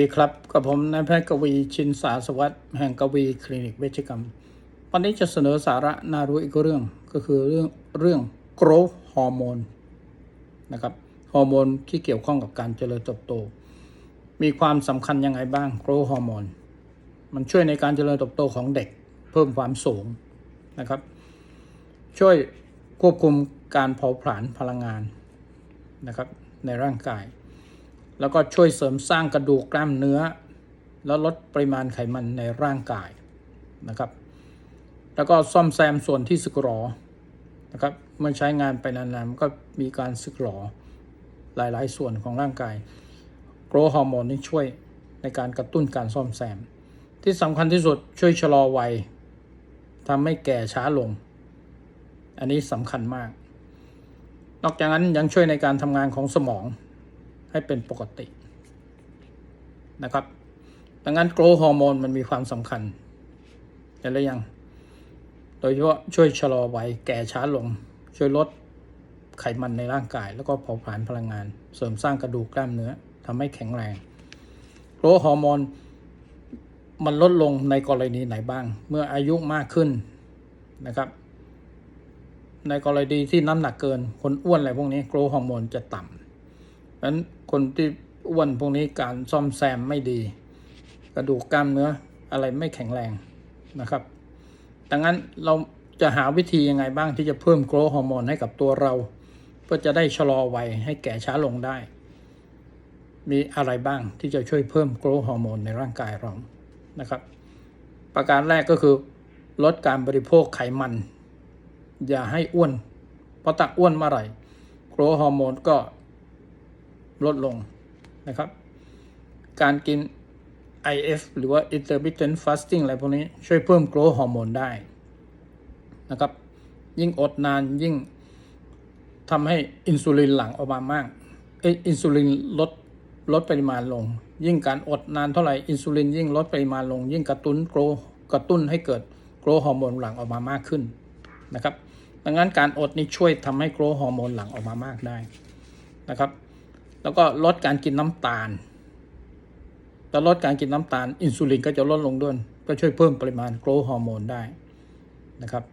สวัสดีครับกับผมนายแพทย์กวีชินสาสวัสดิ์แห่งกวีคลินิกเวชกรรม วันนี้จะเสนอสาระน่ารู้อีกเรื่องก็คือเรื่องเรื่องโกรทฮอร์โมนนะครับฮอร์โมนที่เกี่ยวข้องกับการเจริญเติบโต มีความสำคัญยังไงบ้างโกรทฮอร์โมนมันช่วยในการเจริญเติบโตของเด็กเพิ่มความสูงนะครับ ช่วยควบคุมการเผาผลาญพลังงานนะครับในร่างกาย แล้วก็ช่วยเสริมสร้างกระดูกกล้ามเนื้อ แล้วลดปริมาณไขมันในร่างกายนะครับ แล้วก็ซ่อมแซมส่วนที่สึกหรอนะครับเมื่อใช้งานไปนานๆมันก็มีการสึกหรอหลายๆ ส่วนของร่างกายโกรทฮอร์โมนนี่ช่วยในการกระตุ้นการซ่อมแซม ที่สำคัญที่สุดช่วยชะลอวัยทำให้แก่ช้าลง อันนี้สำคัญมาก นอกจากนั้นยังช่วยในการทำงานของสมอง ให้เป็นปกตินะครับ ดังนั้นโกรทฮอร์โมนมันมีความสำคัญเห็นหรือยัง โดยเฉพาะช่วยชะลอวัยแก่ช้าลง ช่วยลดไขมันในร่างกาย แล้วก็เผาผลาญพลังงาน เสริมสร้างกระดูกกล้ามเนื้อทำให้แข็งแรงโกรทฮอร์โมนมันลดลงในกรณีไหนบ้าง เมื่ออายุมากขึ้นนะครับ ในกรณีที่น้ำหนักเกิน คนอ้วนอะไรพวกนี้โกรทฮอร์โมนจะต่ำ เพราะนั้นคนที่อ้วนพวกนี้การซ่อมแซมไม่ดี กระดูกกล้ามเนื้ออะไรไม่แข็งแรงนะครับดังนั้นเราจะหาวิธียังไงบ้างที่จะเพิ่มโกรทฮอร์โมนให้กับตัวเราเพื่อจะได้ชะลอวัยให้แก่ช้าลงได้ มีอะไรบ้างที่จะช่วยเพิ่มโกรทฮอร์โมนในร่างกายเรานะครับ ประการแรกก็คือ ลดการบริโภคไขมัน อย่าให้อ้วนเพราะตักอ้วนเมื่อไหร่โกรทฮอร์โมนก็ ลดลงนะครับ การกิน IF หรือว่า intermittent fasting อะไรพวกนี้ช่วยเพิ่มโกรทฮอร์โมนได้นะครับ ยิ่งอดนานยิ่งทำให้อินซูลินหลั่งออกมามากเอยอินซูลินลดลดปริมาณลง ยิ่งการอดนานเท่าไหร่อินซูลินยิ่งลดปริมาณลง ยิ่งกระตุ้นโกรกระตุ้นให้เกิดโกรทฮอร์โมนหลั่งออกมามากขึ้นนะครับดังนั้นการอดนี่ช่วยทำให้โกรทฮอร์โมนหลั่งออกมามากได้นะครับ แล้วก็ลดการกินน้ำตาลแต่ลดการกินน้ำตาล อินซูลินก็จะลดลงด้วย ก็ช่วยเพิ่มปริมาณโกรทฮอร์โมนได้นะครับ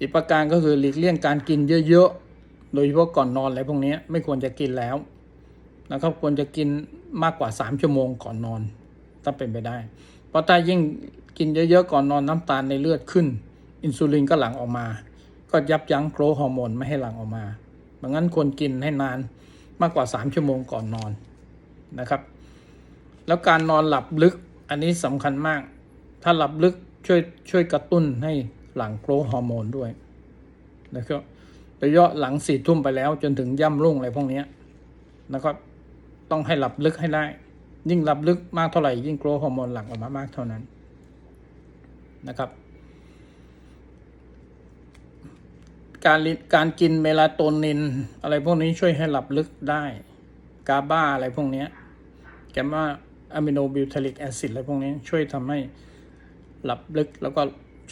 อีกประการก็คือหลีกเลี่ยงการกินเยอะๆ โดยเฉพาะก่อนนอนอะไรพวกนี้ไม่ควรจะกินแล้วนะครับควรจะกินมากกว่า 3 ชั่วโมงก่อนนอน ถ้าเป็นไปได้ เพราะถ้ายิ่งกินเยอะๆ ก่อนนอนน้ำตาลในเลือดขึ้น อินซูลินก็หลั่งออกมา ก็ยับยั้งโกรทฮอร์โมนไม่ให้หลั่งออกมาดังนั้นควรกินให้นาน มากกว่า 3 ชั่วโมงก่อนนอนนะครับ แล้วการนอนหลับลึกอันนี้สำคัญมาก ถ้าหลับลึกช่วยช่วยกระตุ้นให้หลังโกรฮอร์โมนด้วยนะครับโดยเฉพาะหลังสี่ทุ่มไปแล้วจนถึงย่ำรุ่งอะไรพวกนี้นะครับ ต้องให้หลับลึกให้ได้ ยิ่งหลับลึกมากเท่าไหร่ยิ่งโกรฮอร์โมนหลั่งออกมามากเท่านั้นนะครับ การการกินเมลาโทนิน อะไรพวกนี้ช่วยให้หลับลึกได้ กาบาอะไรพวกนี้แกมมาอะมิโนบิวทาริกแอซิดอะไรพวกนี้ช่วยทำให้หลับลึกแล้วก็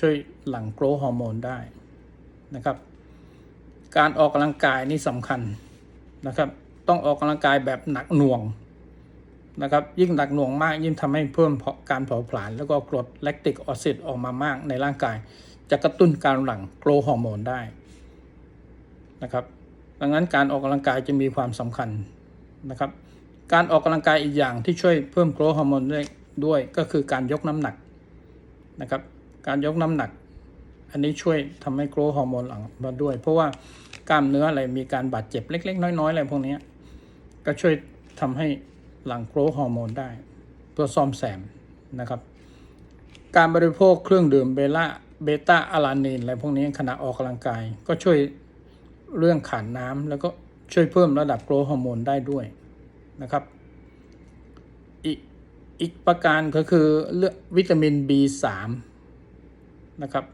ช่วยหลั่งโกรทฮอร์โมนได้นะครับ การออกกำลังกายนี่สำคัญนะครับ ต้องออกกำลังกายแบบหนักหน่วงนะครับ ยิ่งหนักหน่วงมาก ยิ่งทำให้เพิ่มการเผาผลาญแล้วก็กรดแลคติกออซิดออกมามากในร่างกาย จะกระตุ้นการหลั่งโกรทฮอร์โมนได้ นะครับ ดังนั้นการออกกำลังกายจะมีความสำคัญนะครับ การออกกำลังกายอีกอย่างที่ช่วยเพิ่มโกรทฮอร์โมนด้วยด้วยก็คือการยกน้ำหนักนะครับ การยกน้ำหนัก อันนี้ช่วยทำให้โกรทฮอร์โมนหลั่งมาด้วย เพราะว่ากล้ามเนื้ออะไรมีการบาดเจ็บเล็ก ๆ น้อยๆอะไรพวกนี้ก็ช่วยทำให้หลั่งโกรทฮอร์โมนได้เพื่อซ่อมแซมนะครับ การบริโภคเครื่องดื่มเบล่าเบต้าอะลานีนอะไรพวกนี้ขณะออกกำลังกายก็ช่วย เรื่องขาดน้ำแล้วก็ช่วยเพิ่มระดับโกรทฮอร์โมนได้ด้วยนะครับ อีกอีกประการก็คือเลือกวิตามิน B3 นะครับ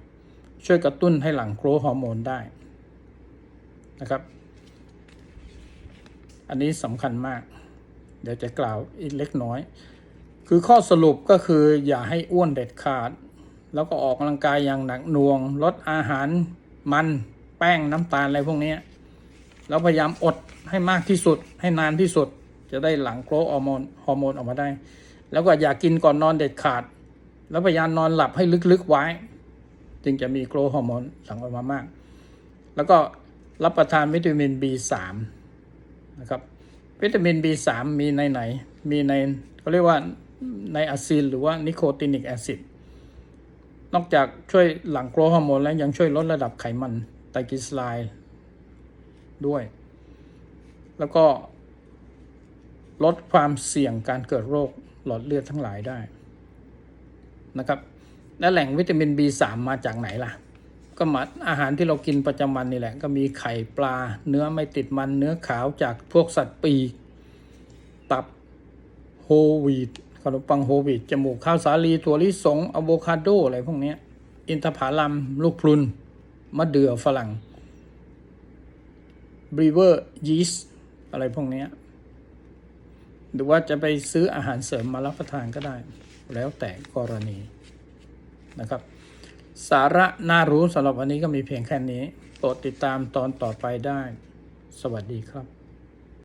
ช่วยกระตุ้นให้หลั่งโกรทฮอร์โมนได้นะครับ อันนี้สำคัญมาก เดี๋ยวจะกล่าวอีกเล็กน้อย คือข้อสรุปก็คืออย่าให้อ้วนเด็ดขาด แล้วก็ออกกำลังกายอย่างหนักหน่วง ลดอาหารมัน แป้งน้ำตาลอะไรพวกนี้แล้วพยายามอดให้มากที่สุด ให้นานที่สุด จะได้หลังโกรฮอร์โมนฮอร์โมนออกมาได้ แล้วก็อย่ากกินก่อนนอนเด็ดขาด แล้วพยายามนอนหลับให้ลึกๆไว้ จึงจะมีโกรฮอร์โมนหลั่งออกมามาก แล้วก็รับประทานวิตามิน B3 นะครับวิตามิน B3 มีในไหน มีในเขาเรียกว่าในอะซินหรือว่านิโคตินิกแอซิด นอกจากช่วยหลั่งโกรฮอร์โมนแล้วยังช่วยลดระดับไขมัน ตรกลีเซอไรด์ด้วย แล้วก็ลดความเสี่ยงการเกิดโรคหลอดเลือดทั้งหลายได้นะครับ และแหล่งวิตามิน B3 มาจากไหนล่ะ ก็มาอาหารที่เรากินประจำวันนี่แหละ ก็มีไข่ปลา เนื้อไม่ติดมัน เนื้อขาวจากพวกสัตว์ปีก ตับโฮวีตขนมปังโฮวีตจมูกข้าวสาลีถั่วลิสงอะโวคาโดอะไรพวกนี้ อินทผลัม ลูกพลุน มะเดื่อฝรั่งบรีเวอร์ยีสต์อะไรพวกนี้หรือว่าจะไปซื้ออาหารเสริมมารับประทานก็ได้ แล้วแต่กรณีนะครับ สาระน่ารู้สำหรับวันนี้ก็มีเพียงแค่นี้โปรดติดตามตอนต่อไปได้ สวัสดีครับ